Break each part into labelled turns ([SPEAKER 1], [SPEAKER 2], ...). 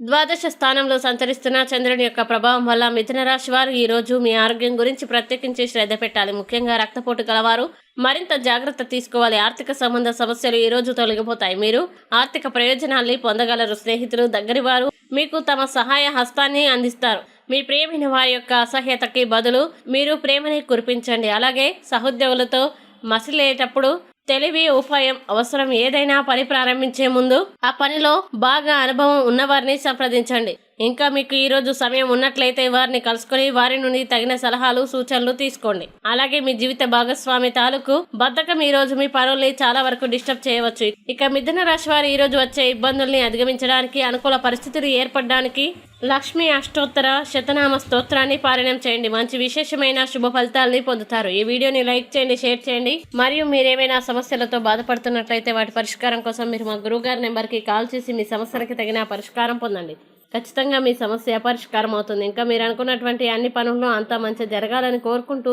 [SPEAKER 1] ద్వాదశ స్థానంలో సంచరిస్తున్న చంద్రుని యొక్క ప్రభావం వల్ల మిథున రాశి వారు ఈ రోజు మీ ఆరోగ్యం గురించి ప్రత్యేకించి శ్రద్ధ పెట్టాలి. ముఖ్యంగా రక్తపోటు గలవారు మరింత జాగ్రత్త తీసుకోవాలి. ఆర్థిక సంబంధ సమస్యలు ఈ రోజు తొలగిపోతాయి. మీరు ఆర్థిక ప్రయోజనాల్ని పొందగలరు. స్నేహితులు దగ్గరి వారు మీకు తమ సహాయ హస్తాన్ని అందిస్తారు. మీ ప్రియమైన వారి యొక్క అసహ్యతకి బదులు మీరు ప్రేమని కురిపించండి. అలాగే సహోద్యోగులతో మసిలేటప్పుడు తెలివి ఉపాయం అవసరం ఏదైనా పని ప్రారంభించే ముందు ఆ పనిలో బాగా అనుభవం ఉన్నవారిని సంప్రదించండి. ఇంకా మీకు ఈరోజు సమయం ఉన్నట్లయితే వారిని కలుసుకొని వారి నుండి తగిన సలహాలు సూచనలు తీసుకోండి. అలాగే మీ జీవిత భాగస్వామి తాలూకు బద్ధకం ఈ రోజు మీ పనుల్ని చాలా వరకు డిస్టర్బ్ చేయవచ్చు. ఇక మిథున రాశి వారు ఈరోజు వచ్చే ఇబ్బందుల్ని అధిగమించడానికి అనుకూల పరిస్థితులు ఏర్పడడానికి లక్ష్మి అష్టోత్తర శతనామ స్తోత్రాన్ని పారాయణం చేయండి. మంచి విశేషమైన శుభ ఫలితాలని పొందుతారు. ఈ వీడియోని లైక్ చేయండి షేర్ చేయండి. మరియు మీరేమైనా సమస్యలతో బాధపడుతున్నట్లయితే వాటి పరిష్కారం కోసం మీరు మా గురువు గారి నెంబర్కి కాల్ చేసి మీ సమస్యలకి తగిన పరిష్కారం పొందండి. ఖచ్చితంగా మీ సమస్య పరిష్కారం అవుతుంది ఇంకా మీరు అనుకున్నటువంటి అన్ని పనులను అంతా మంచి జరగాలని కోరుకుంటూ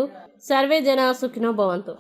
[SPEAKER 1] సర్వే జన సుఖినో భవంతు.